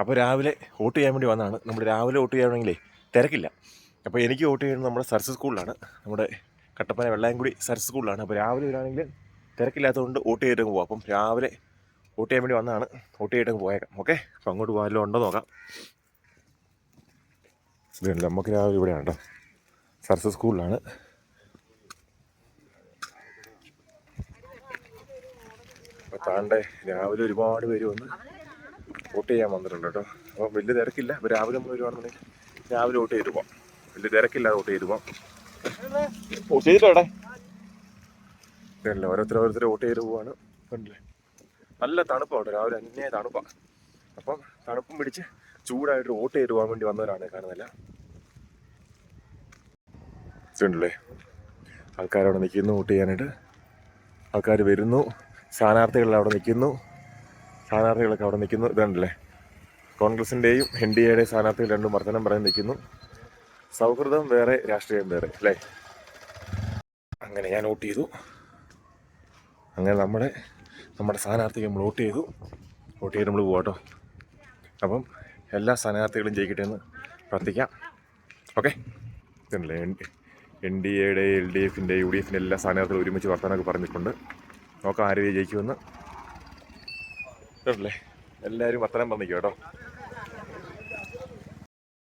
അപ്പോൾ രാവിലെ വോട്ട് ചെയ്യാൻ വേണ്ടി വന്നതാണ്. നമ്മൾ രാവിലെ വോട്ട് ചെയ്യണമെങ്കിലേ തിരക്കില്ല. അപ്പോൾ എനിക്ക് വോട്ട് ചെയ്യുന്നത് നമ്മുടെ സരസ് സ്കൂളിലാണ്. നമ്മുടെ കട്ടപ്പന വെള്ളായംകുടി സരസ് സ്കൂളിലാണ്. അപ്പോൾ രാവിലെ വരാണെങ്കിൽ തിരക്കില്ലാത്തതുകൊണ്ട് വോട്ട് ചെയ്തിട്ട് പോകാം അപ്പം രാവിലെ വോട്ട് ചെയ്യാൻ വേണ്ടി വന്നതാണ്. വോട്ട് ചെയ്തിട്ട് പോയേക്കാം. ഓക്കെ? അപ്പോൾ അങ്ങോട്ട് പോകാമല്ലോ ഉണ്ടോ നോക്കാം. ഇതുണ്ട് നമുക്ക് രാവിലെ ഇവിടെയാണ് കേട്ടോ. സരസ് സ്കൂളിലാണ്. അപ്പോൾ താണ്ടെ രാവിലെ ഒരുപാട് പേര് വന്ന് വോട്ട് ചെയ്യാൻ വന്നിട്ടുണ്ട് കേട്ടോ. അപ്പോൾ വലിയ തിരക്കില്ല. അപ്പോൾ രാവിലെ നമ്മൾ വരുവാണെന്നുണ്ടെങ്കിൽ രാവിലെ വോട്ട് ചെയ്ത് പോവാം. വലിയ തിരക്കില്ല വോട്ട് ചെയ്ത് പോവാം. വോട്ട് ചെയ്തിട്ടോ ഇവിടെ ഇതല്ലേ ഓരോരുത്തർ ഓരോരുത്തർ വോട്ട് ചെയ്ത് പോവാണ്. കണ്ടില്ലേ? നല്ല തണുപ്പാണ് രാവിലെ അന്യായ തണുപ്പാണ് അപ്പം തണുപ്പും പിടിച്ച് ചൂടായിട്ട് വോട്ട് ചെയ്ത് പോകാൻ വേണ്ടി വന്നവരാണ് കാണുന്നില്ല ഇതുണ്ടല്ലേ? ആൾക്കാരവിടെ നിൽക്കുന്നു വോട്ട് ചെയ്യാനായിട്ട്. ആൾക്കാർ വരുന്നു. സ്ഥാനാർത്ഥികൾ അവിടെ നിൽക്കുന്നു. സ്ഥാനാർത്ഥികളൊക്കെ അവിടെ നിൽക്കുന്നു. ഇതുണ്ടല്ലേ? കോൺഗ്രസിന്റെയും എൻ ഡി എയുടെയും സ്ഥാനാർത്ഥികൾ രണ്ടും വർത്തനം പറയാൻ നിൽക്കുന്നു. സൗഹൃദം വേറെ രാഷ്ട്രീയം വേറെ അല്ലേ? അങ്ങനെ ഞാൻ വോട്ട് ചെയ്തു. അങ്ങനെ നമ്മുടെ നമ്മുടെ സ്ഥാനാർത്ഥിക്ക് നമ്മൾ വോട്ട് ചെയ്തു. വോട്ട് ചെയ്ത് നമ്മൾ പോകാട്ടോ അപ്പം എല്ലാ സ്ഥാനാർത്ഥികളും ജയിക്കട്ടെ എന്ന് പ്രാർത്ഥിക്കാം. ഓക്കെ? ഇതല്ലേ എൻ ഡി എയുടെ എൽ ഡി എഫിന്റെ യു ഡി എഫിന്റെ എല്ലാ സ്ഥാനാർത്ഥികളും ഒരുമിച്ച് വർത്തമാനമൊക്കെ പറഞ്ഞിട്ടുണ്ട്. നോക്കാം ആര് ജയിക്കുമെന്ന്. ഇതുണ്ടല്ലേ എല്ലാവരും വർത്തമാനം പറഞ്ഞിരിക്കും കേട്ടോ.